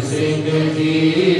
Singh ji.